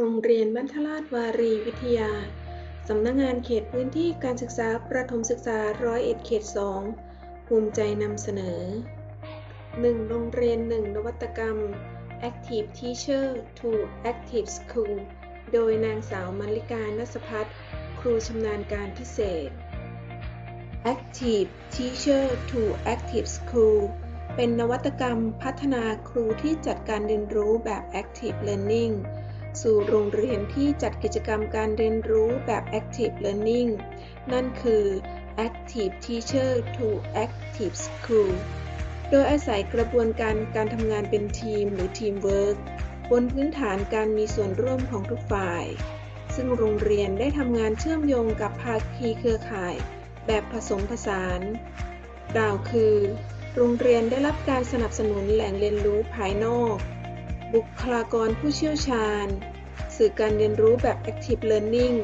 โรงเรียนบ้านทลาดวารีวิทยา สำนักงานเขตพื้นที่การศึกษาประถมศึกษาร้อยเอ็ดเขตสองภูมิใจนำเสนอ 1. โรงเรียน 1 นวัตกรรม Active Teacher to Active School โดยนางสาวมัลลิกานัสพัฒน์ครูชำนาญการพิเศษ Active Teacher to Active School เป็นนวัตกรรมพัฒนาครูที่จัดการเรียนรู้แบบ Active Learning สู่โรงเรียนที่จัดกิจกรรมการเรียนรู้แบบ Active Learning นั่นคือ Active Teacher to Active School โดยอาศัยกระบวนการการทำงานเป็นทีมหรือ Teamwork บนพื้นฐานการมีส่วนร่วมของทุกฝ่าย ซึ่งโรงเรียนได้ทำงานเชื่อมโยงกับภาคีเครือข่าย แบบผสมผสานกล่าวคือ โรงเรียนได้รับการสนับสนุนแหล่งเรียนรู้ภายนอก บุคลากรผู้เชี่ยวชาญ สื่อการเรียนรู้แบบ Active Learning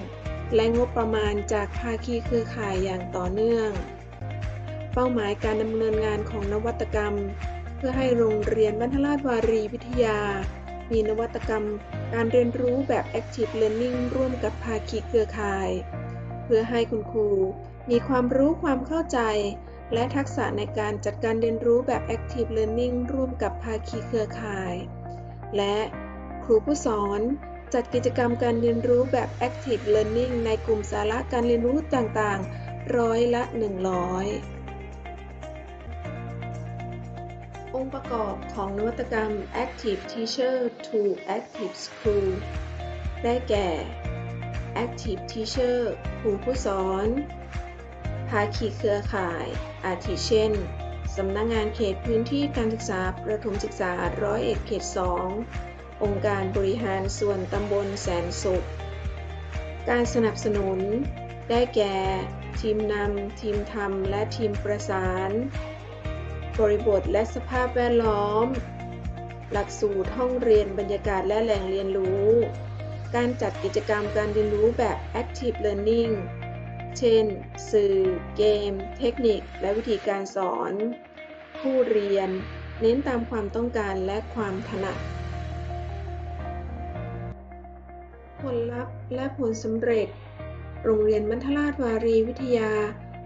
และงบประมาณจากภาคีเครือข่ายอย่างต่อเนื่อง เป้าหมายการดำเนินงานของนวัตกรรม เพื่อให้โรงเรียนบรรทราชวารีวิทยา มีนวัตกรรมการเรียนรู้แบบ Active Learning ร่วมกับภาคีเครือข่าย เพื่อให้คุณครู มีความรู้ความเข้าใจ และทักษะในการจัดการเรียนรู้แบบ Active Learning ร่วมกับภาคีเครือข่าย และครูผู้สอนจัดกิจกรรมการเรียนรู้แบบ Active Learning ในกลุ่มสาระการเรียนรู้ต่างๆ ร้อยละ 100 องค์ประกอบของนวัตกรรม Active Teacher to Active School ได้แก่ Active Teacher ครูผู้สอน ภาคีเครือข่าย อาทิเช่น สำนักงงานเขตพื้นที่การศึกษาประถมศึกษาร้อยเอ็ดเขต 2 องค์การบริหารส่วนตำบลแสนสุข การสนับสนุน ได้แก่ ทีมนำ ทีมทำ และทีมประสาน บริบทและสภาพแวดล้อม หลักสูตรห้องเรียนบรรยากาศและแหล่งเรียนรู้ การจัดกิจกรรมการเรียนรู้แบบ Active Learning เช่น สื่อ เกม เทคนิค และวิธีการสอน ผู้เรียน เน้นตามความต้องการและความถนัด ผลลัพธ์และผลสำเร็จ โรงเรียนมัธราชวารีวิทยา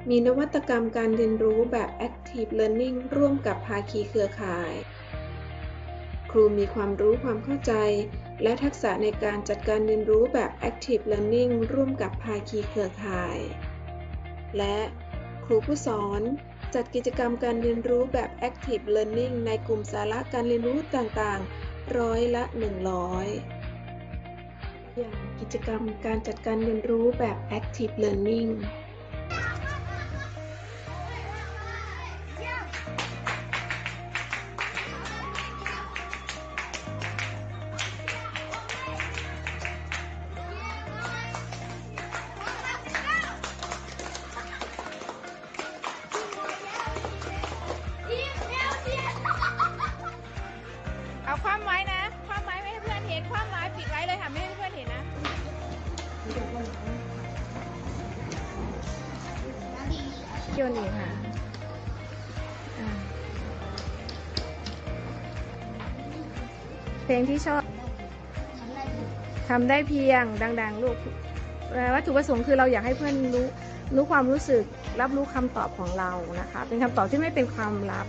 มีนวัตกรรมการเรียนรู้แบบ Active Learning ร่วมกับภาคีเครือข่าย รูมีความรู้ความเข้าใจ และทักษะในการจัดการเรียนรู้แบบ Active Learning ร่วมกับภาคีเครือข่าย และครูผู้สอนจัดกิจกรรมการเรียนรู้แบบ Active Learning ในกลุ่มสาระการเรียนรู้ต่างๆ ร้อยละ 100 อย่างกิจกรรมการจัดการเรียนรู้แบบ Active Learning เอาความไว้นะ ความไว้ไม่ให้เพื่อนเห็น ความไว้ปิดไว้เลยค่ะ ไม่ให้เพื่อนเห็นนะโยนอีค่ะเพลงที่ชอบทำได้เพียงดัง ๆ ลูกวัตถุประสงค์คือเราอยากให้เพื่อนรู้รู้ความรู้สึกรับรู้คำตอบของเรานะคะ เป็นคำตอบที่ไม่เป็นความลับ